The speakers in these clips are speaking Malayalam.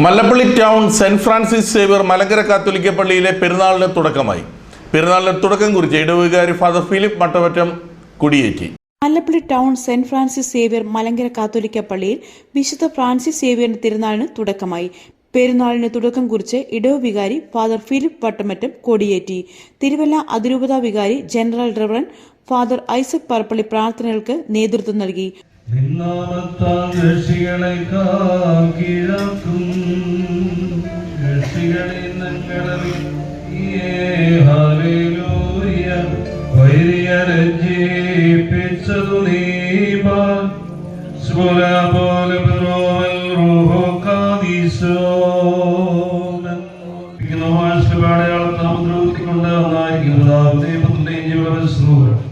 Mallappally town Saint Francis Xavier Malankara കാത്തോലിക്ക പള്ളിയിലെ പെരുന്നാളിന് തുടക്കമായി. പെരുന്നാളിന് തുടക്കം കുറിച്ച് ഇടവുകാരി father Philip Mattavattam കുടിയേറ്റി. Mallappally town Saint Francis Xavier Malankara കാത്തോലിക്ക പള്ളിയിൽ വിശുദ്ധ ഫ്രാൻസിസ് സേവ്യറിന്റെ തിരുനാളിന് തുടക്കമായി. പെരുന്നാളിന് തുടക്കം കുറിച്ച് ഇടവ് വികാരി ഫാദർ ഫിലിപ്പ് വട്ടമറ്റം കൊടിയേറ്റി. തിരുവല്ല അതിരൂപതാ വികാരി general reverend father Isaac Parappally പ്രാർത്ഥനകൾക്ക് നേതൃത്വം നൽകി. നിന്നാമത്താൽ രക്ഷികളെ കാക്കിഴക്കും. രക്ഷികളെ വൈര്യരഞ്ജിപ്പിച്ചതു നീമാൻ പോലെ അടയാളത്തെ നാമദ്രോഹിക്കൊണ്ട് ഒന്നായിരിക്കും ദൈവത്തിന്റെയും ജീവനശ്രൂകൾ നാമത്തിൽ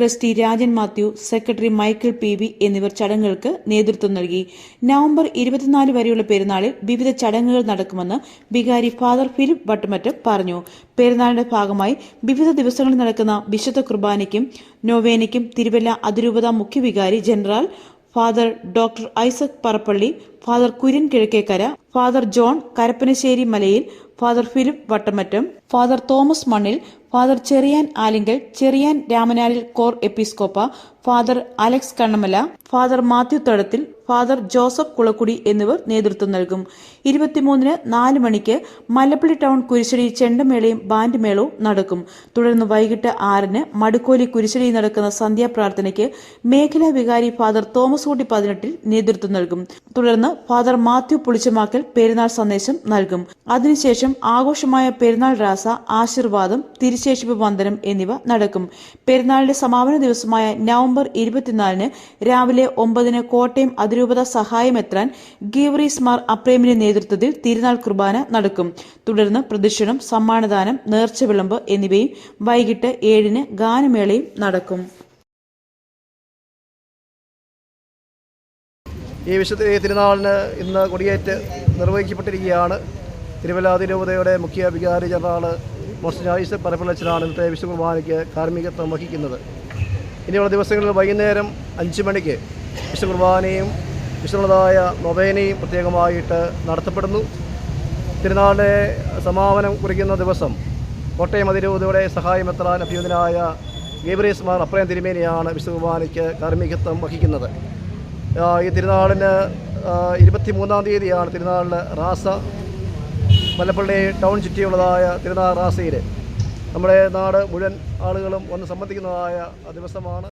trustee Rajan Mathew secretary Michael P V എന്നിവർ ചടങ്ങുകൾക്ക് നേതൃത്വം നൽകി. നവംബർ ഇരുപത്തിനാല് വരെയുള്ള പെരുന്നാളിൽ വിവിധ ചടങ്ങുകൾ നടക്കുമെന്ന് വികാരി ഫാദർ ഫിലിപ്പ് വട്ടമറ്റം പറഞ്ഞു. പെരുന്നാളിന്റെ ഭാഗമായി വിവിധ ദിവസങ്ങളിൽ നടക്കുന്ന വിശുദ്ധ കുർബാനയ്ക്കും നൊവേനയ്ക്കും തിരുവല്ല അതിരൂപത മുഖ്യവികാരി general father doctor Isaac Parappally father Kurian Kizhakkekara father John Karappanassery മലയിൽ father Philip Vattamattam father Thomas Mannil father Cherian Alinkal Cherian Ramanalil core എപ്പിസ്കോപ്പ father Alex Kannamala father Mathew Thadathil father Joseph കുളക്കുടി എന്നിവർ നേതൃത്വം നൽകും. ഇരുപത്തിമൂന്നിന് നാല് മണിക്ക് മല്ലപ്പള്ളി ടൗൺ കുരിശടി ചെണ്ടമേളയും ബാൻഡ് മേളവും നടക്കും. തുടർന്ന് വൈകിട്ട് ആറിന് മടുക്കോലി കുരിശടി നടക്കുന്ന സന്ധ്യാപ്രാർത്ഥനയ്ക്ക് മേഖലാ വികാരി ഫാദർ തോമസ് കുട്ടി പതിനെട്ടിൽ നേതൃത്വം നൽകും. തുടർന്ന് ഫാദർ മാത്യു പുളിച്ചമാക്കൽ പെരുന്നാൾ സന്ദേശം നൽകും. അതിനുശേഷം ആഘോഷമായ പെരുന്നാൾ രാസ ആശീർവാദം തിരിശേഷിപ്പ് വന്ദനം എന്നിവ നടക്കും. പെരുന്നാളിന്റെ സമാപന ദിവസമായ നവംബർ ഇരുപത്തിനാലിന് രാവിലെ ഒമ്പതിന് കോട്ടയം അതിരൂപത സഹായമെത്താൻ ഗീവറീസ് മാർ അപ്രേമിന്റെ നേതൃത്വത്തിൽ തിരുനാൾ കുർബാന നടക്കും. തുടർന്ന് പ്രദക്ഷിണം സമ്മാനദാനം നേർച്ച വിളമ്പ് എന്നിവയും വൈകിട്ട് ഏഴിന് ഗാനമേളയും നടക്കും. ഈ വിശുദ്ധ തിരുനാളിന് ഇന്ന് കൊടിയേറ്റ് നിർവഹിക്കപ്പെട്ടിരിക്കുകയാണ്. തിരുവല്ല തിരുവതയുടെ മുഖ്യ വികാരി ജനറാൾ മോസ്റ്റർ ജായിസ് പരപ്പള്ളച്ചനാണ് ഇന്നത്തെ വിശുദ്ധ കുർബാനയ്ക്ക് കാർമ്മികത്വം വഹിക്കുന്നത്. ഇനിയുള്ള ദിവസങ്ങളിൽ വൈകുന്നേരം അഞ്ച് മണിക്ക് വിശുദ്ധ കുർബാനയും വിശുദ്ധതായ നൊവേനയും പ്രത്യേകമായിട്ട് നടത്തപ്പെടുന്നു. തിരുനാളിന്റെ സമാപനം കുറിക്കുന്ന ദിവസം കോട്ടയം അതിരൂപതയുടെ സഹായമെത്രാൻ അഭ്യുതനായ ഗേബ്രീസ് മാർ അപ്രയം തിരുമേനിയാണ് വിശുദ്ധ കുർബാനയ്ക്ക് കാർമ്മികത്വം വഹിക്കുന്നത്. ഈ തിരുനാളിന് ഇരുപത്തി മൂന്നാം തീയതിയാണ് തിരുനാളിന് റാസ മലപ്പള്ളി ടൗൺ ചുറ്റിയുള്ളതായ തിരുനാൾ റാസയിൽ നമ്മുടെ നാട് മുഴുവൻ ആളുകളും വന്ന് സംബന്ധിക്കുന്നതായ ദിവസമാണ്